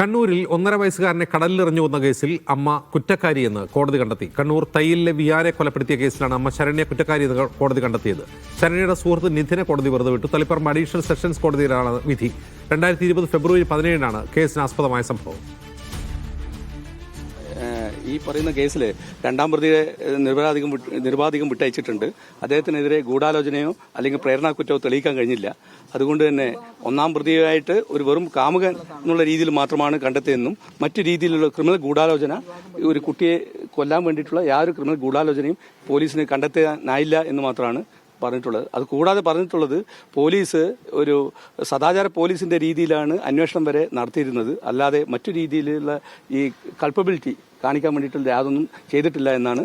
കണ്ണൂരിൽ ഒന്നര വയസ്സുകാരനെ കടലിലെറിഞ്ഞു വന്ന കേസിൽ അമ്മ കുറ്റക്കാരിയെന്ന് കോടതി കണ്ടെത്തി. കണ്ണൂർ തയ്യലിലെ വിയാരെ കൊലപ്പെടുത്തിയ കേസിലാണ് അമ്മ ശരണ്യ കുറ്റക്കാരിയെന്ന് കോടതി കണ്ടെത്തിയത്. ശരണ്യയുടെ സുഹൃത്ത് നിധിനെ കോടതി വെറുതെ വിട്ടു തളിപ്പറമ്പ് അഡീഷണൽ സെഷൻസ് കോടതിയിലാണ് വിധി. രണ്ടായിരത്തി ഇരുപത് ഫെബ്രുവരി പതിനേഴിനാണ് കേസിനാസ്പദമായ സംഭവം. ഈ പറയുന്ന കേസിൽ രണ്ടാം പ്രതിയെ നിരപരാധികം നിരപാധികം വിട്ടയച്ചിട്ടുണ്ട്. അദ്ദേഹത്തിനെതിരെ ഗൂഢാലോചനയോ അല്ലെങ്കിൽ പ്രേരണാ കുറ്റമോ തെളിയിക്കാൻ കഴിഞ്ഞില്ല. അതുകൊണ്ട് തന്നെ ഒന്നാം പ്രതിയായിട്ട് ഒരു വെറും കാമുകൻ എന്നുള്ള രീതിയിൽ മാത്രമാണ് കണ്ടെത്തിയതെന്നും മറ്റു രീതിയിലുള്ള ക്രിമിനൽ ഗൂഢാലോചന ഒരു കുട്ടിയെ കൊല്ലാൻ വേണ്ടിയിട്ടുള്ള യാതൊരു ക്രിമിനൽ ഗൂഢാലോചനയും പോലീസിന് കണ്ടെത്താനായില്ല എന്ന് മാത്രമാണ് പറഞ്ഞിട്ടുള്ളത്. അത് കൂടാതെ പറഞ്ഞിട്ടുള്ളത് പോലീസ് ഒരു സദാചാര പോലീസിന്റെ രീതിയിലാണ് അന്വേഷണം വരെ നടത്തിയിരുന്നത്. അല്ലാതെ മറ്റു രീതിയിലുള്ള ഈ കൾപ്പബിലിറ്റി കാണിക്കാൻ വേണ്ടിയിട്ട് യാതൊന്നും ചെയ്തിട്ടില്ല എന്നാണ്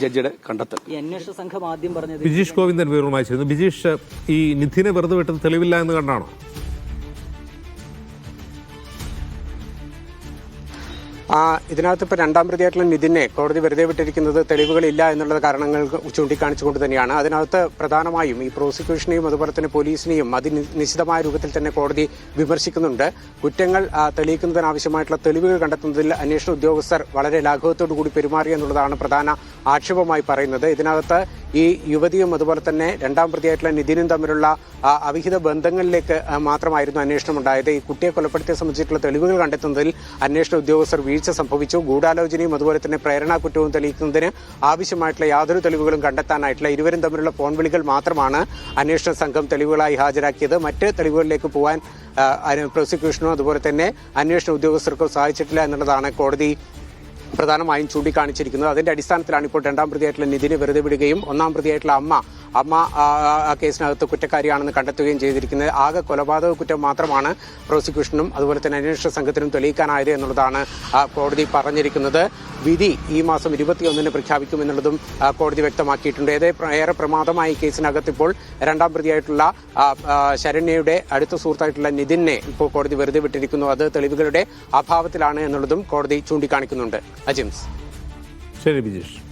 ജഡ്ജിയുടെ കണ്ടെത്തൽ. അന്വേഷണ സംഘം ആദ്യം പറഞ്ഞത് ബിജീഷ് ഗോവിന്ദൻ വിവരവുമായി ചേരുന്നു ബിജീഷ് ഈ നിധിനെ വെറുതെ വിട്ടത് തെളിവില്ല എന്ന് കണ്ടാണോ? ഇതിനകത്ത് ഇപ്പോൾ രണ്ടാം പ്രതിയായിട്ടുള്ള നിതിനെ കോടതി വെറുതെ വിട്ടിരിക്കുന്നത് തെളിവുകളില്ല എന്നുള്ള കാരണങ്ങൾ ചൂണ്ടിക്കാണിച്ചുകൊണ്ട് തന്നെയാണ്. അതിനകത്ത് പ്രധാനമായും ഈ പ്രോസിക്യൂഷനെയും അതുപോലെ തന്നെ പോലീസിനെയും അതിനിശ്ചിതമായ രൂപത്തിൽ തന്നെ കോടതി വിമർശിക്കുന്നുണ്ട്. കുറ്റങ്ങൾ തെളിയിക്കുന്നതിന് തെളിയിക്കുന്നതിനാവശ്യമായിട്ടുള്ള തെളിവുകൾ കണ്ടെത്തുന്നതിൽ അന്വേഷണ ഉദ്യോഗസ്ഥർ വളരെ ലാഘവത്തോടു കൂടി പെരുമാറി എന്നുള്ളതാണ് പ്രധാന ആക്ഷേപമായി പറയുന്നത്. ഇതിനകത്ത് ഈ യുവതിയും അതുപോലെ തന്നെ രണ്ടാം പ്രതിയായിട്ടുള്ള നിതിനും തമ്മിലുള്ള അവിഹിത ബന്ധങ്ങളിലേക്ക് മാത്രമായിരുന്നു അന്വേഷണം ഉണ്ടായത്. ഈ കുട്ടിയെ കൊലപ്പെടുത്തിയ സംബന്ധിച്ചിട്ടുള്ള തെളിവുകൾ കണ്ടെത്തുന്നതിൽ അന്വേഷണ ഉദ്യോഗസ്ഥർ വീഴ്ച സംഭവിച്ചു. ഗൂഢാലോചനയും അതുപോലെ തന്നെ പ്രേരണാ കുറ്റവും തെളിയിക്കുന്നതിന് ആവശ്യമായിട്ടുള്ള യാതൊരു തെളിവുകളും കണ്ടെത്താനായിട്ടുള്ള ഇരുവരും തമ്മിലുള്ള ഫോൺ വിളികൾ മാത്രമാണ് അന്വേഷണ സംഘം തെളിവുകളായി ഹാജരാക്കിയത്. മറ്റ് തെളിവുകളിലേക്ക് പോകാൻ പ്രോസിക്യൂഷനോ അതുപോലെ തന്നെ അന്വേഷണ ഉദ്യോഗസ്ഥർക്കോ സാധിച്ചിട്ടില്ല എന്നുള്ളതാണ് കോടതി പ്രധാനമായും ചൂണ്ടിക്കാണിച്ചിരിക്കുന്നത്. അതിന്റെ അടിസ്ഥാനത്തിലാണ് ഇപ്പോൾ രണ്ടാം പ്രതിയായിട്ടുള്ള നിതിനെ വെറുതെ വിടുകയും ഒന്നാം പ്രതിയായിട്ടുള്ള അമ്മ അമ്മ ആ, കേസിനകത്ത് കുറ്റക്കാരിയാണെന്ന് കണ്ടെത്തുകയും ചെയ്തിരിക്കുന്നത്. ആകെ കൊലപാതക കുറ്റം മാത്രമാണ് പ്രോസിക്യൂഷനും അതുപോലെ തന്നെ അന്വേഷണ സംഘത്തിനും തെളിയിക്കാനായത് എന്നുള്ളതാണ് കോടതി പറഞ്ഞിരിക്കുന്നത്. വിധി ഈ മാസം ഇരുപത്തിയൊന്നിന് പ്രഖ്യാപിക്കുമെന്നുള്ളതും കോടതി വ്യക്തമാക്കിയിട്ടുണ്ട്. ഏറെ പ്ര- ഏറെ പ്രമാദമായ കേസിനകത്ത് ഇപ്പോൾ രണ്ടാം പ്രതിയായിട്ടുള്ള ശരണ്യയുടെ അടുത്ത സുഹൃത്തായിട്ടുള്ള നിതിനെ ഇപ്പോൾ കോടതി വെറുതെ വിട്ടിരിക്കുന്നു. അത് തെളിവുകളുടെ അഭാവത്തിലാണ് എന്നുള്ളതും കോടതി ചൂണ്ടിക്കാണിക്കുന്നുണ്ട്. അജിംസ്. ശരി ബിജീഷ്.